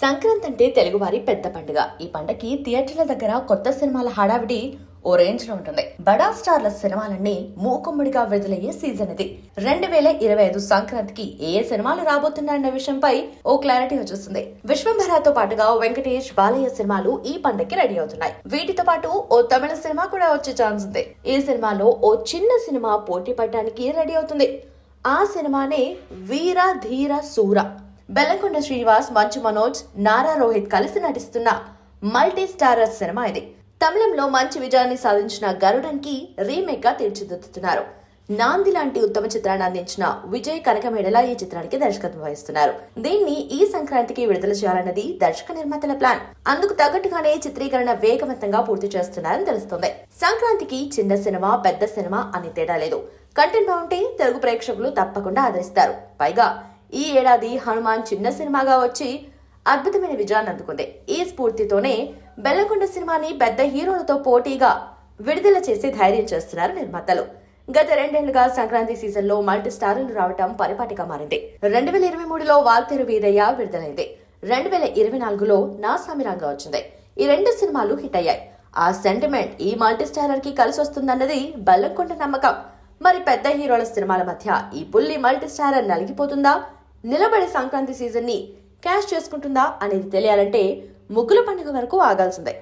సంక్రాంతి అంటే తెలుగువారి పెద్ద పండుగ. ఈ పండగకి థియేటర్ల దగ్గర కొత్త సినిమాల హడావిడి ఓ రేంజ్లో ఉంటుంది. బడా స్టార్ల సినిమాలన్నీ మూకుమ్మడిగా విడుదలయ్యే సీజన్ ఇది. రెండు వేల ఇరవై ఐదు సంక్రాంతికి ఏ సినిమాలు రాబోతున్నాయన్న విషయంపై ఓ క్లారిటీ వచ్చేస్తుంది. విశ్వంభరాతో పాటుగా వెంకటేష్ బాలయ్య సినిమాలు ఈ పండగకి రెడీ అవుతున్నాయి. వీటితో పాటు ఓ తమిళ సినిమా కూడా వచ్చే ఛాన్స్ ఉంది. ఈ సినిమాలో ఓ చిన్న సినిమా పోటీ పడడానికి రెడీ అవుతుంది. ఆ సినిమానే వీర ధీర సూర. బెల్లంకొండ శ్రీనివాస్ మంచు మనోజ్ నారా రోహిత్ కలిసి నటిస్తున్న మల్టీ స్టారర్ సినిమా ఇది. తమిళంలో మంచి విజయాన్ని సాధించిన గరుడన్కి రీమేక్గా తీర్చిదిద్దుతున్నారు. నాంది లాంటి ఉత్తమ చిత్రాన్ని అందించిన విజయ్ కనకమేడల ఈ చిత్రానికి దర్శకత్వం వహిస్తున్నారు. దీన్ని ఈ సంక్రాంతికి విడుదల చేయాలన్నది దర్శక నిర్మాతల ప్లాన్. అందుకు తగ్గట్టుగానే చిత్రీకరణ వేగవంతంగా పూర్తి చేస్తున్నారని తెలుస్తుంది. సంక్రాంతికి చిన్న సినిమా పెద్ద సినిమా అని తేడా లేదు. కంటెంట్ బాగుంటే తెలుగు ప్రేక్షకులు తప్పకుండా ఆదరిస్తారు. పైగా ఈ ఏడాది హనుమాన్ చిన్న సినిమాగా వచ్చి అద్భుతమైన విజయాన్ని అందుకుంది. ఈ స్ఫూర్తితోనే బెల్లకొండ సినిమాని పెద్ద హీరోలతో పోటీగా విడుదల చేసి ధైర్యం చేస్తున్నారు నిర్మాతలు. గత రెండేళ్ళుగా సంక్రాంతి సీజన్లో మల్టీ స్టార్లు రావటం పరిపాటిగా మారింది. రెండు వేల ఇరవై మూడులో వాల్తేరు వీరయ్య విడుదలైంది. రెండు వేల ఇరవై నాలుగులో నా సామిరంగా వచ్చింది. ఈ రెండు సినిమాలు హిట్ అయ్యాయి. ఆ సెంటిమెంట్ ఈ మల్టీ స్టారర్కి కలిసి వస్తుందన్నది బెల్లంకొండ నమ్మకం. మరి పెద్ద హీరోల సినిమాల మధ్య ఈ పుల్లి మల్టీ స్టారర్ నలిగిపోతుందా? నిలబడి సంక్రాంతి సీజన్ని క్యాష్ చేసుకుంటుందా అనేది తెలియాలంటే ముగ్గుల పండుగ వరకు ఆగాల్సిందే.